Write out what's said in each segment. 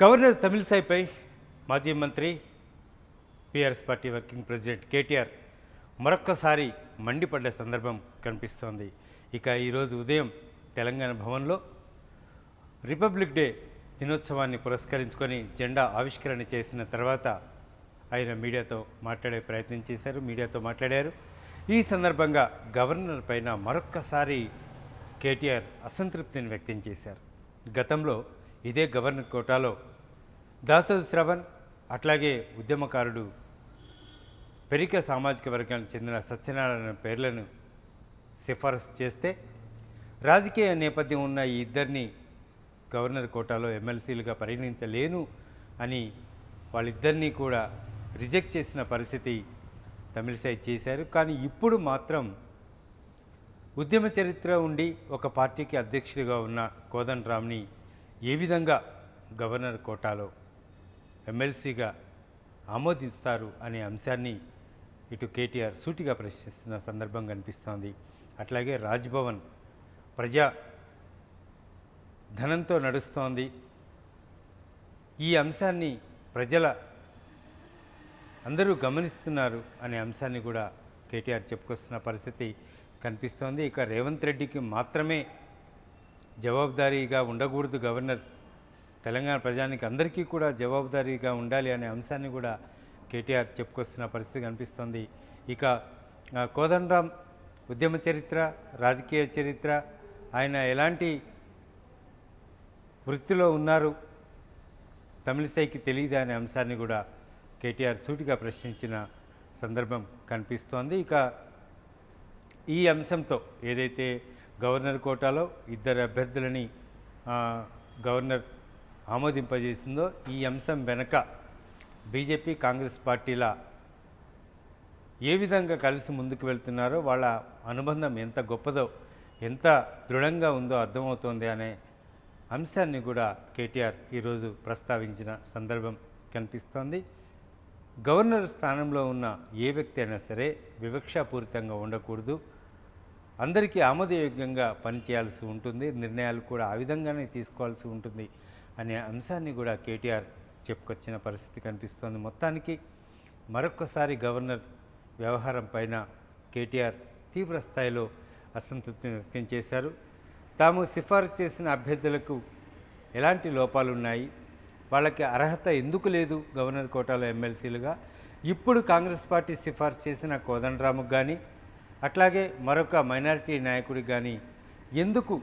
Governor తమిళసాయిపై మాజీ మంత్రి BRS party working president KTR మరొక్కసారి మండిపడ్డ సందర్భం కనిపిస్తోంది. ఇక ఈరోజు ఉదయం తెలంగాణ భవన్లో రిపబ్లిక్ డే దినోత్సవాన్ని పురస్కరించుకొని జెండా ఆవిష్కరణ చేసిన తర్వాత ఆయన మీడియాతో మాట్లాడే ప్రయత్నం చేశారు మీడియాతో మాట్లాడారు. ఈ సందర్భంగా గవర్నర్ పైన మరొక్కసారి కేటీఆర్ అసంతృప్తిని వ్యక్తం చేశారు. గతంలో ఇదే గవర్నర్ కోటాలో. దాసోద్ శ్రవణ్ అట్లాగే ఉద్యమకారుడు పెరిక సామాజిక వర్గానికి చెందిన సత్యనారాయణ పేర్లను సిఫారసు చేస్తే రాజకీయ నేపథ్యం ఉన్న ఈ ఇద్దరిని గవర్నర్ కోటాలో ఎమ్మెల్సీలుగా పరిగణించలేను అని వాళ్ళిద్దరినీ కూడా రిజెక్ట్ చేసిన పరిస్థితి తమిళసై చేశారు. కానీ ఇప్పుడు మాత్రం ఉద్యమ చరిత్ర ఉండి ఒక పార్టీకి అధ్యక్షుడిగా ఉన్న కోదండ రామ్ని ఏ విధంగా గవర్నర్ కోటాలో ఎమ్మెల్సీగా ఆమోదిస్తారు అనే అంశాన్ని ఇటు కేటీఆర్ సూటిగా ప్రశ్నిస్తున్న సందర్భం కనిపిస్తోంది. అట్లాగే రాజ్భవన్ ప్రజా ధనంతో నడుస్తోంది. ఈ అంశాన్ని ప్రజల అందరూ గమనిస్తున్నారు అనే అంశాన్ని కూడా కేటీఆర్ చెప్పుకొస్తున్న పరిస్థితి కనిపిస్తోంది. ఇక రేవంత్ రెడ్డికి మాత్రమే జవాబుదారీగా ఉండకూడదు గవర్నర్. తెలంగాణ ప్రజానికి అందరికీ కూడా జవాబుదారీగా ఉండాలి అనే అంశాన్ని కూడా కేటీఆర్ చెప్పుకొస్తున్న పరిస్థితి కనిపిస్తోంది. ఇక కోదండరాం ఉద్యమ చరిత్ర రాజకీయ చరిత్ర ఆయన ఎలాంటి వృత్తిలో ఉన్నారు తమిళసైకి తెలియదు అనే అంశాన్ని కూడా కేటీఆర్ సూటిగా ప్రశ్నించిన సందర్భం కనిపిస్తోంది. ఇక ఈ అంశంతో ఏదైతే గవర్నర్ కోటాలో ఇద్దరు అభ్యర్థులని గవర్నర్ ఆమోదింపజేసిందో ఈ అంశం వెనక బీజేపీ కాంగ్రెస్ పార్టీల ఏ విధంగా కలిసి ముందుకు వెళ్తున్నారో వాళ్ళ అనుబంధం ఎంత గొప్పదో ఎంత దృఢంగా ఉందో అర్థమవుతోంది అనే అంశాన్ని కూడా కేటీఆర్ ఈరోజు ప్రస్తావించిన సందర్భం కనిపిస్తోంది. గవర్నర్ స్థానంలో ఉన్న ఏ వ్యక్తి అయినా సరే వివక్షాపూరితంగా ఉండకూడదు. అందరికీ ఆమోదయోగ్యంగా పనిచేయాల్సి ఉంటుంది నిర్ణయాలు కూడా ఆ విధంగానే తీసుకోవాల్సి ఉంటుంది అనే అంశాన్ని కూడా కేటీఆర్ చెప్పుకొచ్చిన పరిస్థితి కనిపిస్తోంది. మొత్తానికి మరొక్కసారి గవర్నర్ వ్యవహారం పైన కేటీఆర్ తీవ్ర స్థాయిలో అసంతృప్తిని వ్యక్తం చేశారు. తాము సిఫారసు చేసిన అభ్యర్థులకు ఎలాంటి లోపాలు ఉన్నాయి వాళ్ళకి అర్హత ఎందుకు లేదు గవర్నర్ కోటాలో ఎమ్మెల్సీలుగా? ఇప్పుడు కాంగ్రెస్ పార్టీ సిఫార్సు చేసిన కోదండరాముకు కానీ అట్లాగే మరొక మైనారిటీ నాయకుడికి కానీ ఎందుకు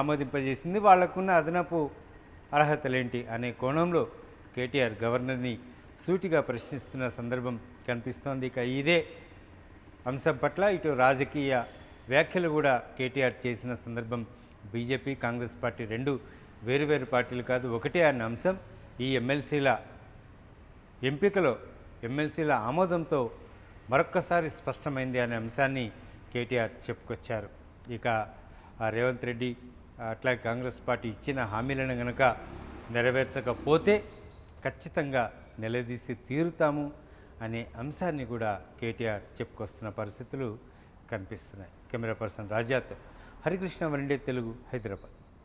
ఆమోదింపజేసింది? వాళ్ళకున్న అదనపు అర్హతలేంటి అనే కోణంలో కేటీఆర్ గవర్నర్ని సూటిగా ప్రశ్నిస్తున్న సందర్భం కనిపిస్తోంది. ఇక ఇదే అంశం పట్ల ఇటు రాజకీయ వ్యాఖ్యలు కూడా కేటీఆర్ చేసిన సందర్భం బీజేపీ కాంగ్రెస్ పార్టీ రెండు వేరువేరు పార్టీలు కాదు ఒకటే అన్న అంశం. ఈ ఎమ్మెల్సీల ఎంపికలో ఎమ్మెల్సీల ఆమోదంతో మరొక్కసారి స్పష్టమైంది అనే అంశాన్ని కేటీఆర్ చెప్పుకొచ్చారు. ఇక రేవంత్ రెడ్డి అట్లాగే కాంగ్రెస్ పార్టీ ఇచ్చిన హామీలను గనక నెరవేర్చకపోతే ఖచ్చితంగా నిలదీసి తీరుతాము అనే అంశాన్ని కూడా కేటీఆర్ చెప్పుకొస్తున్న పరిస్థితులు కనిపిస్తున్నాయి. కెమెరా పర్సన్ రాజాత్ హరికృష్ణ వరండే తెలుగు హైదరాబాద్.